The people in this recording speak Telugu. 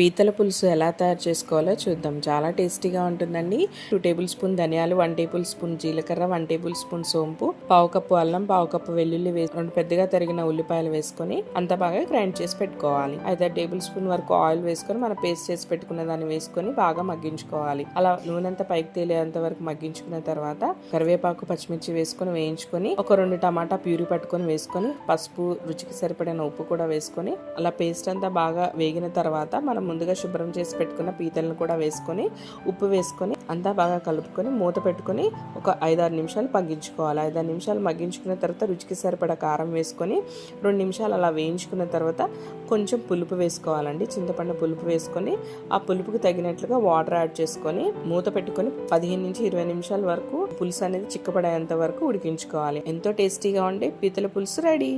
పీతల పులుసు ఎలా తయారు చేసుకోవాలో చూద్దాం. చాలా టేస్టీగా ఉంటుందండి. టూ టేబుల్ స్పూన్ ధనియాలు వన్ టేబుల్ స్పూన్ జీలకర్ర వన్ టేబుల్ స్పూన్ సోంపు పావు కప్పు అల్లం పావు కప్పు వెల్లుల్లి వేసి రెండు పెద్దగా తరిగిన ఉల్లిపాయలు వేసుకొని అంత బాగా గ్రైండ్ చేసి పెట్టుకోవాలి. అయితే టేబుల్ స్పూన్ వరకు ఆయిల్ వేసుకొని మనం పేస్ట్ చేసి పెట్టుకున్న దాన్ని వేసుకొని బాగా మగ్గించుకోవాలి. అలా నూనె అంతా పైకి తేలేంత వరకు మగ్గించుకున్న తర్వాత కరివేపాకు పచ్చిమిర్చి వేసుకొని వేయించుకొని ఒక రెండు టమాటా ప్యూరీ పట్టుకొని వేసుకొని పసుపు రుచికి సరిపడిన ఉప్పు కూడా వేసుకొని అలా పేస్ట్ అంతా బాగా వేగిన తర్వాత మనం ముందుగా శుభ్రం చేసి పెట్టుకున్న పీతలను కూడా వేసుకొని ఉప్పు వేసుకొని అంతా బాగా కలుపుకొని మూత పెట్టుకొని ఒక ఐదారు నిమిషాలు మగ్గించుకోవాలి. ఐదారు నిమిషాలు మగ్గించుకున్న తర్వాత రుచికి సరిపడా కారం వేసుకొని రెండు నిమిషాలు అలా వేయించుకున్న తర్వాత కొంచెం పులుపు వేసుకోవాలండి. చింతపండు పులుపు వేసుకొని ఆ పులుపుకి తగినట్లుగా వాటర్ యాడ్ చేసుకొని మూత పెట్టుకొని పదిహేను నుంచి ఇరవై నిమిషాల వరకు పులుసు అనేది చిక్కపడేంత వరకు ఉడికించుకోవాలి. ఎంతో టేస్టీగా ఉండే పీతల పులుసు రెడీ.